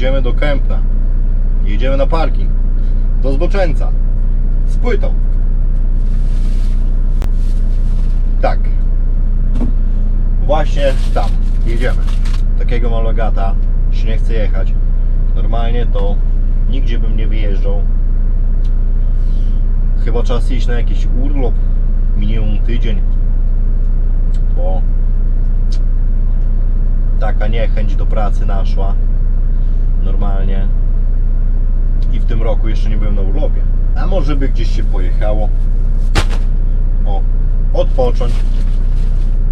jedziemy do Kępna. Jedziemy na parking. Do Zboczeńca. Z płytą. Tak. Właśnie tam. Jedziemy. Takiego malogata się nie chce jechać. Normalnie to nigdzie bym nie wyjeżdżał. Chyba czas iść na jakiś urlop. Minimum tydzień. Bo taka niechęć do pracy naszła. Normalnie. I w tym roku jeszcze nie byłem na urlopie. A może by gdzieś się pojechało. O, odpocząć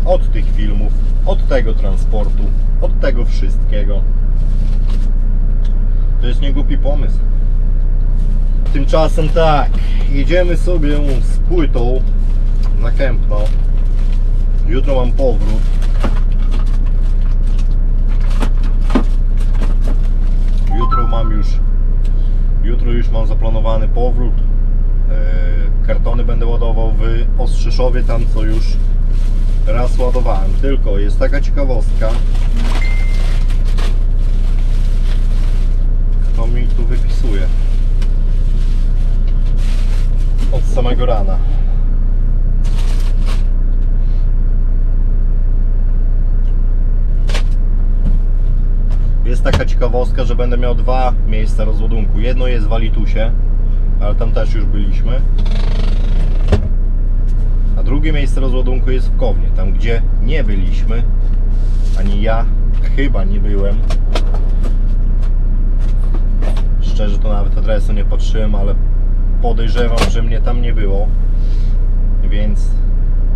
od tych filmów, od tego transportu, od tego wszystkiego. To jest niegłupi pomysł. Tymczasem tak, jedziemy sobie z płytą na Kępno. Jutro mam powrót. Jutro mam już jutro już mam zaplanowany powrót. E, Kartony będę ładował w Ostrzyszowie, tam co już raz ładowałem. Tylko jest taka ciekawostka. Kto mi tu wypisuje? Od samego rana. Jest taka ciekawostka, że będę miał dwa miejsca rozładunku. Jedno jest w Walitusie, ale tam też już byliśmy. A drugie miejsce rozładunku jest w Kownie, tam gdzie nie byliśmy, ani ja chyba nie byłem. Szczerze to nawet adresu nie patrzyłem, ale podejrzewam, że mnie tam nie było. Więc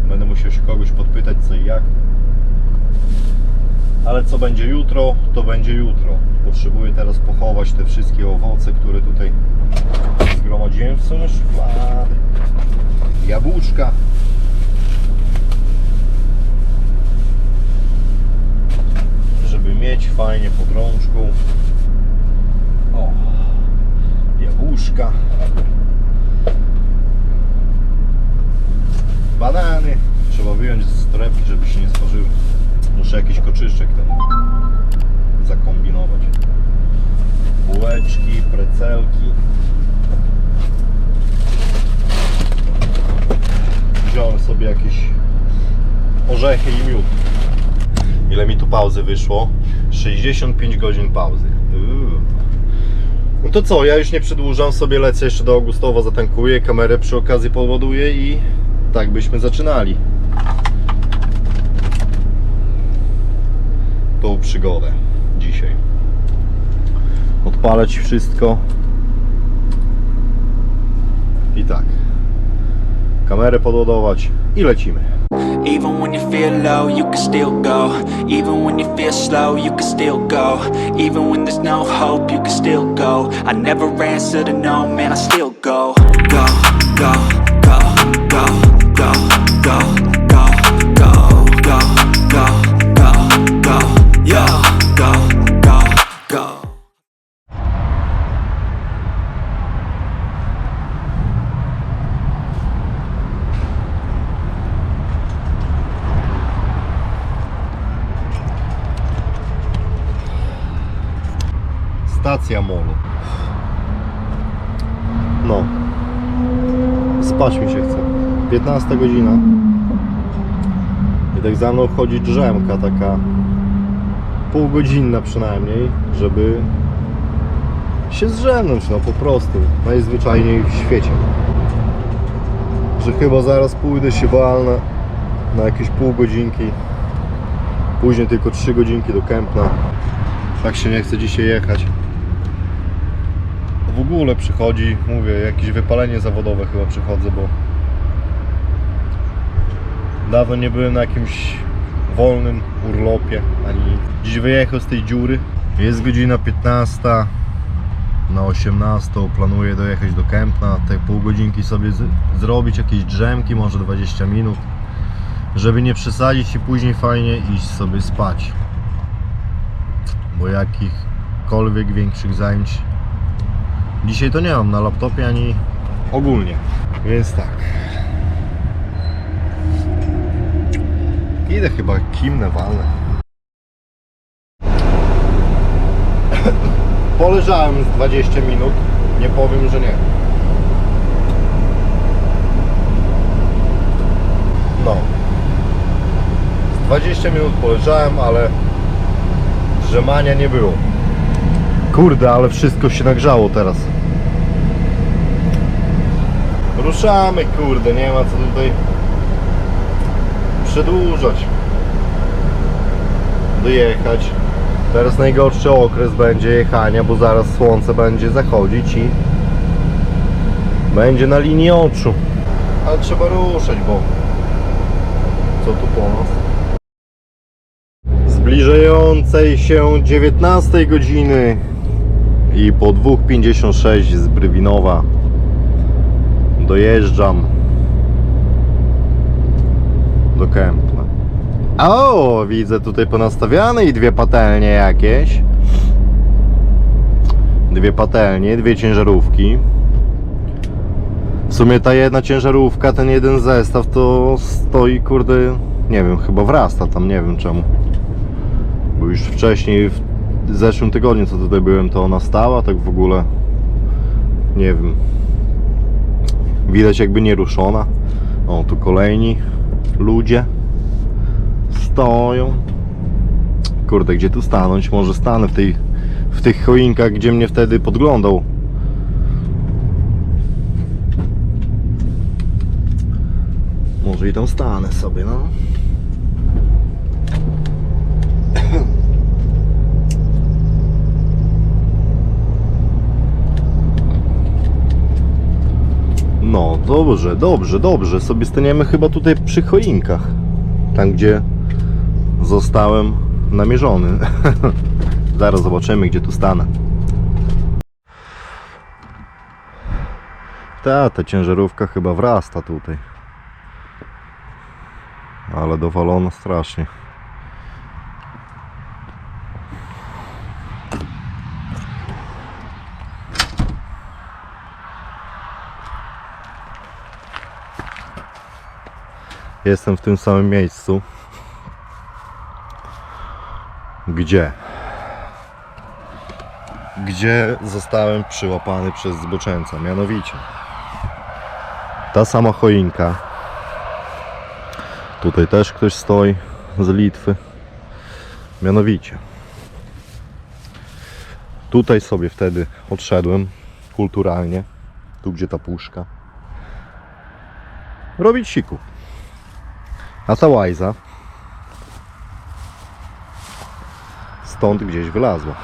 będę musiał się kogoś podpytać co i jak. Ale co będzie jutro, to będzie jutro. Potrzebuję teraz pochować te wszystkie owoce, które tutaj zgromadziłem w sumie szuflady. Jabłuszka. Żeby mieć fajnie pod rączką. O, jabłuszka. Banany. Trzeba wyjąć z torebki, żeby się nie stworzyły. Muszę jakiś koczyszczek ten zakombinować. Bułeczki, precelki. Wziąłem sobie jakieś orzechy i miód. Ile mi tu pauzy wyszło? 65 godzin pauzy. Uuu. No to co, ja już nie przedłużam, sobie lecę jeszcze do Augustowa, zatankuję, kamerę przy okazji podładuję i tak byśmy zaczynali. Tą przygodę dzisiaj. Odpalać wszystko. I tak. Kamerę podładować i lecimy. Even when you feel low, you can still go. Even when you feel slow, you can still go. Even when there's no hope, you can still go. I never answer to no, man, I still go. Go, go, go, go, go, go, Stacja. No. Spać mi się chce. 15 godzina. I tak za mną chodzi drzemka taka półgodzinna przynajmniej, żeby się zdrzemnąć, no po prostu. Najzwyczajniej w świecie. Że chyba zaraz pójdę się walnę na jakieś pół godzinki. Później tylko 3 godzinki do Kępna. Tak się nie chce dzisiaj jechać. W ogóle przychodzi, mówię, jakieś wypalenie zawodowe chyba przychodzę, bo dawno nie byłem na jakimś wolnym urlopie, ani dziś wyjechał z tej dziury. Jest godzina 15, na 18 planuję dojechać do Kępna, te pół godzinki sobie zrobić, jakieś drzemki, może 20 minut, żeby nie przesadzić i później fajnie iść sobie spać. Bo jakichkolwiek większych zajęć Dzisiaj to nie mam na laptopie ani ogólnie, więc tak. Idę chyba kimnę walnę. Poleżałem z 20 minut, nie powiem, że nie. No. Z 20 minut poleżałem, ale drzemania nie było. Kurde, ale wszystko się nagrzało teraz. Ruszamy, kurde, nie ma co tutaj przedłużać. Dojechać. Teraz najgorszy okres będzie jechania, bo zaraz słońce będzie zachodzić i będzie na linii oczu. Ale trzeba ruszać, bo co tu po nas? Zbliżającej się 19 godziny i po 2.56 z Brywinowa dojeżdżam do Kępna. O, widzę tutaj ponastawiane i dwie patelnie jakieś. Dwie patelnie, dwie ciężarówki. W sumie ta jedna ciężarówka, ten jeden zestaw to stoi, kurde, nie wiem, chyba wrasta tam, nie wiem czemu. Bo już wcześniej, zeszłym tygodniu, co tutaj byłem, to ona stała, tak w ogóle, nie wiem. Widać jakby nie ruszona. O, tu kolejni ludzie stoją. Kurde, gdzie tu stanąć? Może stanę w tej w tych choinkach, gdzie mnie wtedy podglądał. Może i tam stanę sobie, no. No, dobrze, dobrze, dobrze. Sobie staniemy chyba tutaj przy choinkach. Tam, gdzie zostałem namierzony. Zaraz zobaczymy, gdzie tu stanę. Ta, ta ciężarówka chyba wrasta tutaj. Ale dowalona strasznie. Jestem w tym samym miejscu. Gdzie? Gdzie zostałem przyłapany przez zboczeńca, mianowicie. Ta sama choinka. Tutaj też ktoś stoi z Litwy. Mianowicie. Tutaj sobie wtedy odszedłem kulturalnie. Tu gdzie ta puszka. Robić siku. A ta łajza stąd gdzieś wylazła.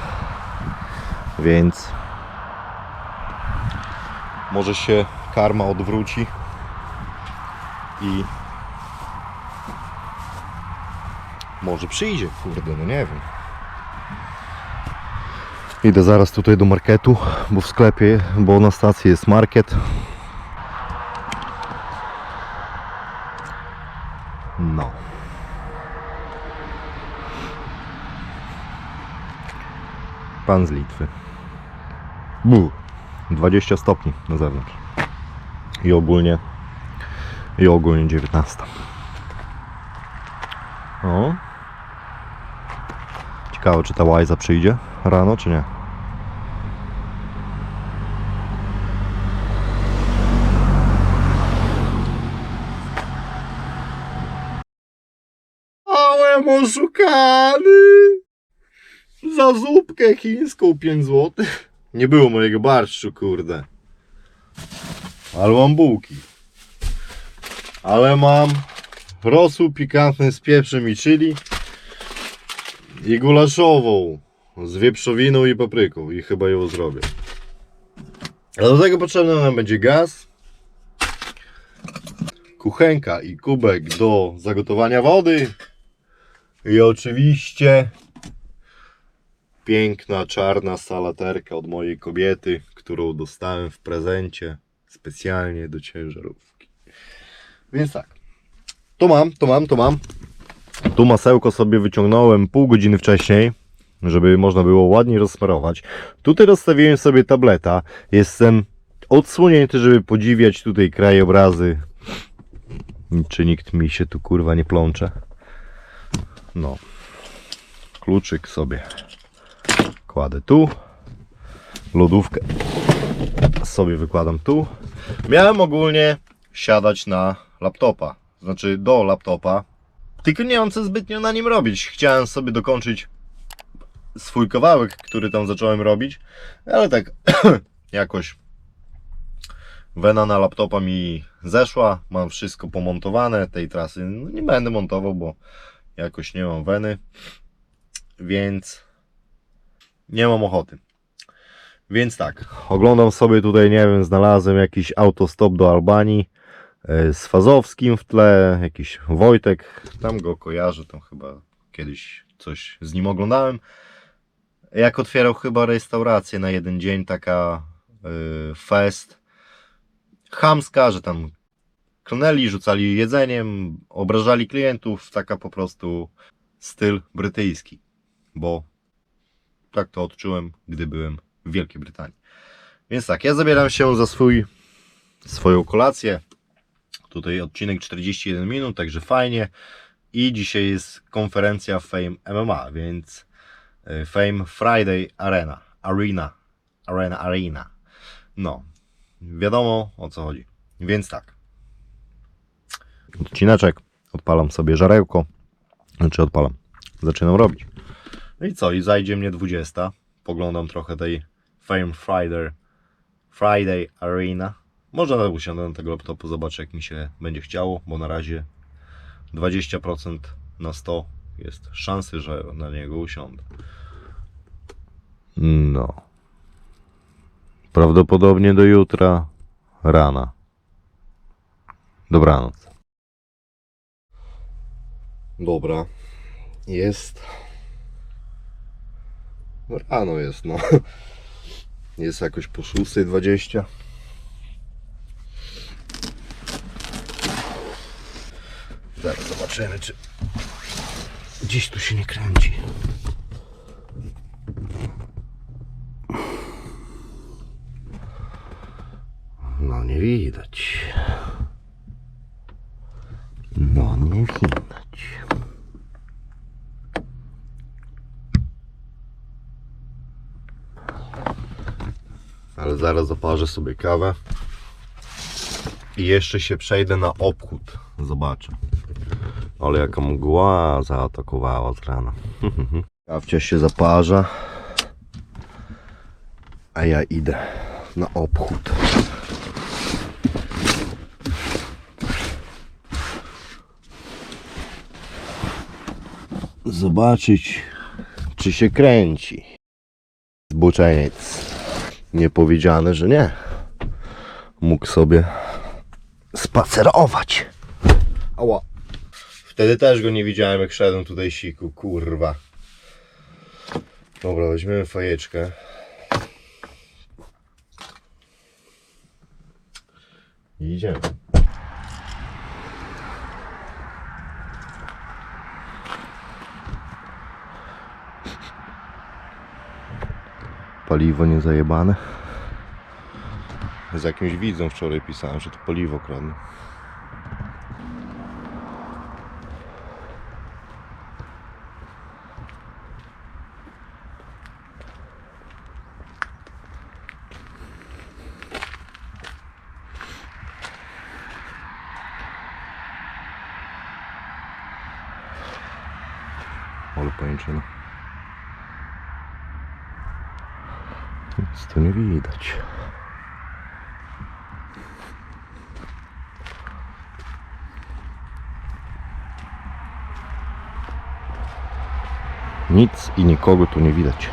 Więc może się karma odwróci i może przyjdzie, kurde, no nie wiem. Idę zaraz tutaj do marketu, bo w sklepie, bo na stacji jest market. No. Pan z Litwy. Bu. 20 stopni na zewnątrz. I ogólnie i ogólnie 19. O. Ciekawe czy ta łajza przyjdzie rano czy nie. Ałem oszukany! Za zupkę chińską 5 zł. Nie było mojego barszczu, kurde. Ale mam bułki. Ale mam rosół pikantny z pieprzem i chili. I gulaszową z wieprzowiną i papryką. I chyba ją zrobię. A do tego potrzebny nam będzie gaz, kuchenka i kubek do zagotowania wody. I oczywiście piękna czarna salaterka od mojej kobiety, którą dostałem w prezencie specjalnie do ciężarówki. Więc tak. To mam, to mam, to mam. Tu masełko sobie wyciągnąłem pół godziny wcześniej, żeby można było ładnie rozsmarować. Tutaj rozstawiłem sobie tableta. Jestem odsłonięty, żeby podziwiać tutaj krajobrazy. Czy nikt mi się tu kurwa nie plącze. No. Kluczyk sobie kładę tu. lodówkę sobie wykładam tu. Miałem ogólnie siadać na laptopa, znaczy do laptopa, tylko nie mam co zbytnio na nim robić. Chciałem sobie dokończyć swój kawałek, który tam zacząłem robić, ale tak jakoś wena na laptopa mi zeszła, mam wszystko pomontowane, tej trasy no nie będę montował, bo jakoś nie mam weny, więc nie mam ochoty. Więc tak, oglądam sobie tutaj, nie wiem, znalazłem jakiś autostop do Albanii e, z Fazowskim w tle, jakiś Wojtek, tam go kojarzę, tam chyba kiedyś coś z nim oglądałem. Jak otwierał chyba restaurację na jeden dzień, taka y, fest, chamska, że tam klnęli, rzucali jedzeniem, obrażali klientów, taka po prostu styl brytyjski, bo tak to odczułem, gdy byłem w Wielkiej Brytanii. Więc tak, ja zabieram się za swój, swoją kolację. Tutaj odcinek 41 minut, także fajnie. I dzisiaj jest konferencja Fame MMA, więc y, Fame Friday Arena. Arena. Arena, Arena. No, wiadomo o co chodzi. Więc tak. Odcineczek. Odpalam sobie żarełko. Znaczy odpalam. Zaczynam robić. No i co? I zajdzie mnie 20. Poglądam trochę tej Fame Friday, Friday Arena. Może nawet usiądę na tego laptopu, zobaczę jak mi się będzie chciało, bo na razie 20% na 100 jest szansy, że na niego usiądę. No. Prawdopodobnie do jutra rana. Dobranoc. Dobra. Jest. No Rano jest, no. Jest jakoś po 6.20. Zaraz zobaczymy, czy gdzieś tu się nie kręci. No nie widać. No nie widać. Ale zaraz zaparzę sobie kawę. I jeszcze się przejdę na obchód. Zobaczę. Ale jaka mgła zaatakowała z rana. Kawcia się zaparza. A ja idę na obchód. Zobaczyć, czy się kręci. Zboczeniec. Nie powiedziane, że nie. Mógł sobie spacerować. Ała. Wtedy też go nie widziałem, jak szedłem tutaj siku, kurwa. Dobra, weźmiemy fajeczkę. I idziemy. Paliwo nie zajebane. Z jakimś widzą wczoraj pisałem, że to paliwo kradnie. Ale pajęczyna. Nic tu nie widać. Nic i nikogo tu nie widać.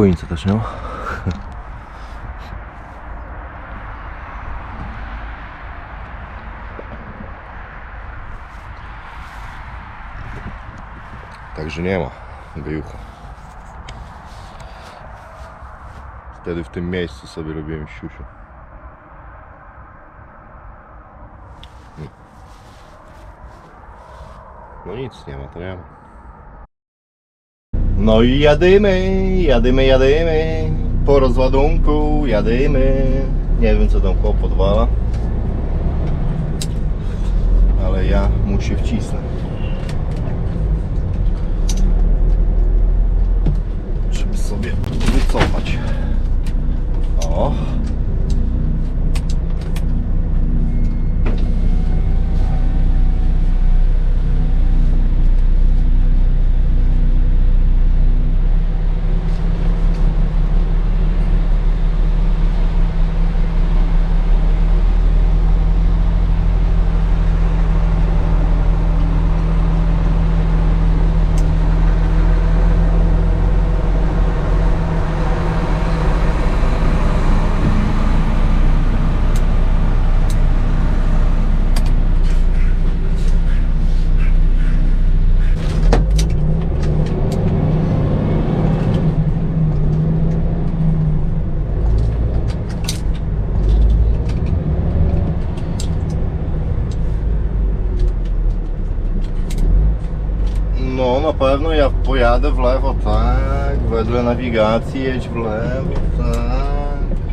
Choince też ma. Także nie ma wyjucha. Wtedy w tym miejscu sobie robiłem siusiu. No nic nie ma, to nie ma. No i jadymy, jadymy, jadymy. Po rozładunku jadymy. Nie wiem co tam chłop odwala. Ale ja mu się wcisnę. Żeby sobie wycofać. O. No na pewno ja pojadę w lewo, tak. Wedle nawigacji jedź w lewo, tak.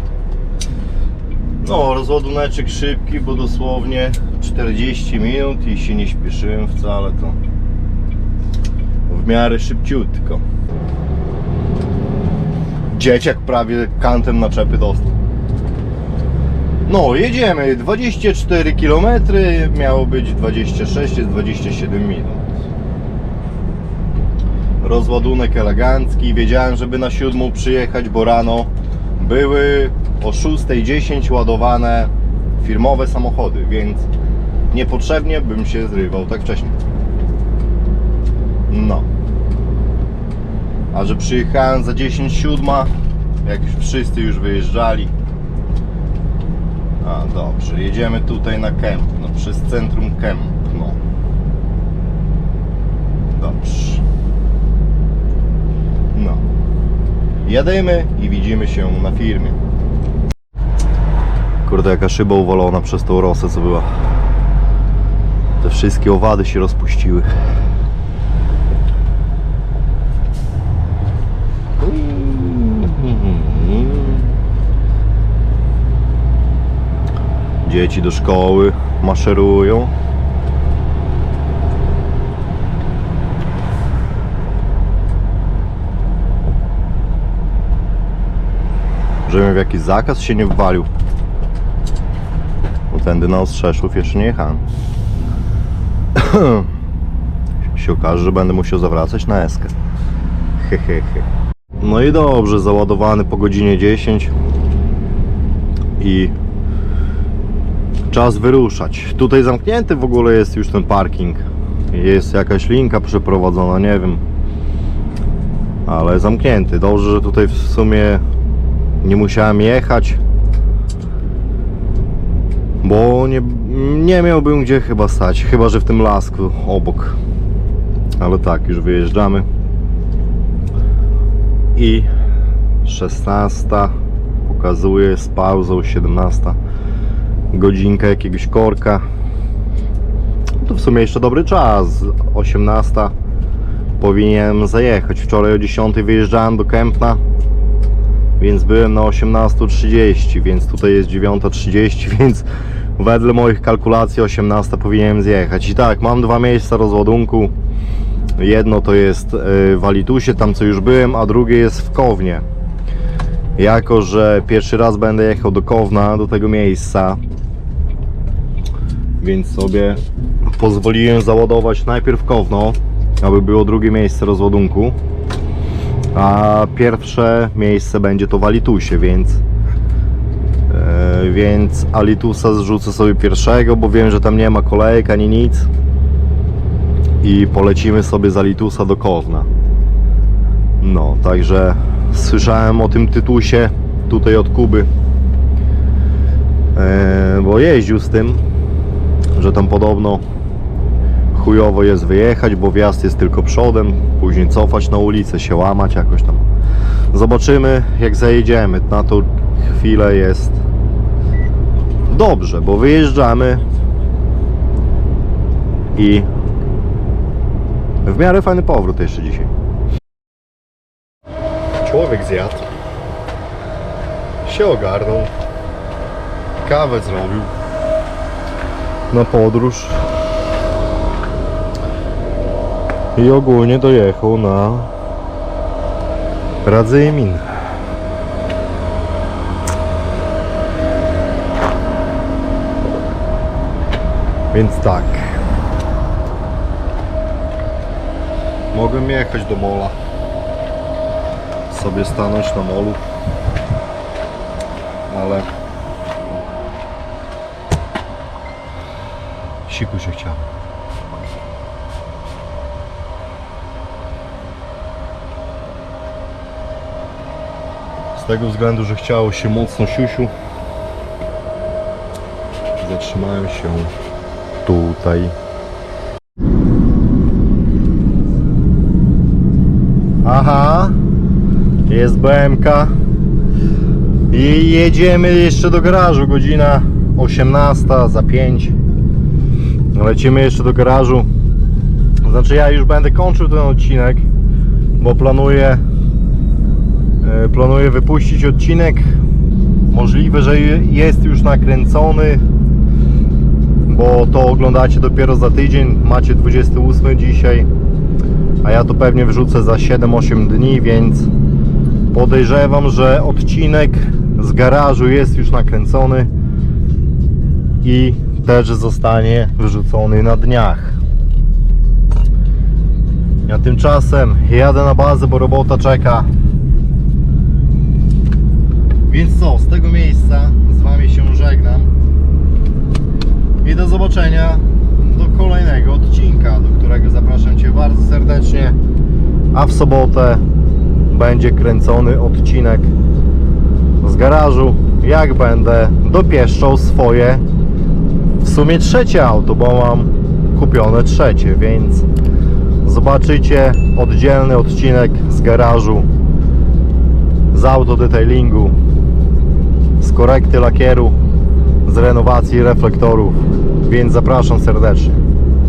No, rozładuneczek szybki, bo dosłownie 40 minut i się nie śpieszyłem wcale, to w miarę szybciutko. Dzieciak prawie kantem naczepy dostał. No, jedziemy. 24 km, miało być 26, jest 27 minut. Rozładunek elegancki. Wiedziałem, żeby na siódmą przyjechać, bo rano były o 6.10 ładowane firmowe samochody, więc niepotrzebnie bym się zrywał tak wcześnie. No. A że przyjechałem za 10 siódma, jak już wszyscy już wyjeżdżali. A dobrze, jedziemy tutaj na Kemp, no przez centrum Kemp, no. Dobrze. No. Jademy i widzimy się na firmie. Kurde, jaka szyba uwalona przez tą rosę, co była. Te wszystkie owady się rozpuściły. Dzieci do szkoły maszerują. Żebym w jakiś zakaz się nie wwalił. Bo tędy na Ostrzeszów jeszcze nie jechałem. się okaże, że będę musiał zawracać na eskę. Hehehe. No i dobrze, załadowany po godzinie 10 i czas wyruszać. Tutaj zamknięty w ogóle jest już ten parking. Jest jakaś linka przeprowadzona, nie wiem. Ale zamknięty. Dobrze, że tutaj w sumie nie musiałem jechać. Bo nie, nie miałbym gdzie chyba stać. Chyba, że w tym lasku obok. Ale tak, już wyjeżdżamy. I 16 pokazuje z pauzą 17 godzinka jakiegoś korka. To w sumie jeszcze dobry czas. 18 powinienem zajechać. Wczoraj o 10 wyjeżdżałem do Kępna, więc byłem na 18.30, więc tutaj jest 9.30, więc wedle moich kalkulacji 18 powinienem zjechać. I tak, mam dwa miejsca rozładunku. Jedno to jest y, w Alitusie, tam co już byłem, a drugie jest w Kownie. Jako, że pierwszy raz będę jechał do Kowna, do tego miejsca, więc sobie pozwoliłem załadować najpierw Kowno, aby było drugie miejsce rozładunku, a pierwsze miejsce będzie to w Alitusie, więc e, więc Alitusa zrzucę sobie pierwszego, bo wiem, że tam nie ma kolejek ani nic i polecimy sobie z Alitusa do Kowna. No, także słyszałem o tym tytusie tutaj od Kuby, e, bo jeździł z tym, że tam podobno chujowo jest wyjechać, bo wjazd jest tylko przodem, później cofać na ulicę, się łamać jakoś tam. Zobaczymy jak zajedziemy. Na tą chwilę jest dobrze, bo wyjeżdżamy i w miarę fajny powrót jeszcze dzisiaj. Człowiek zjadł. Się ogarnął. Kawę zrobił. Na podróż. I ogólnie dojechał na Radzymin. Więc tak. Mogłem jechać do mola. Sobie stanąć na molu. Ale siku się chciał. Tego względu, że chciało się mocno siusiu, zatrzymałem się tutaj. Aha, jest BMK i jedziemy jeszcze do garażu, godzina 18 za 5. Lecimy jeszcze do garażu. Znaczy ja już będę kończył ten odcinek, bo planuję planuję wypuścić odcinek. Możliwe, że jest już nakręcony, bo to oglądacie dopiero za tydzień. Macie 28 dzisiaj, a ja to pewnie wrzucę za 7-8 dni, więc podejrzewam, że odcinek z garażu jest już nakręcony i też zostanie wyrzucony na dniach. Ja tymczasem jadę na bazę, bo robota czeka. Więc co, z tego miejsca z Wami się żegnam. I do zobaczenia do kolejnego odcinka, do którego zapraszam Cię bardzo serdecznie. A w sobotę będzie kręcony odcinek z garażu, jak będę dopieszczał swoje w sumie trzecie auto, bo mam kupione trzecie, więc zobaczycie oddzielny odcinek z garażu z autodetailingu z korekty lakieru z renowacji reflektorów więc zapraszam serdecznie.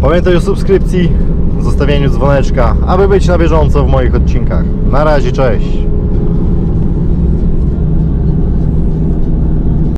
Pamiętaj o subskrypcji zostawieniu dzwoneczka aby być na bieżąco w moich odcinkach. Na razie, cześć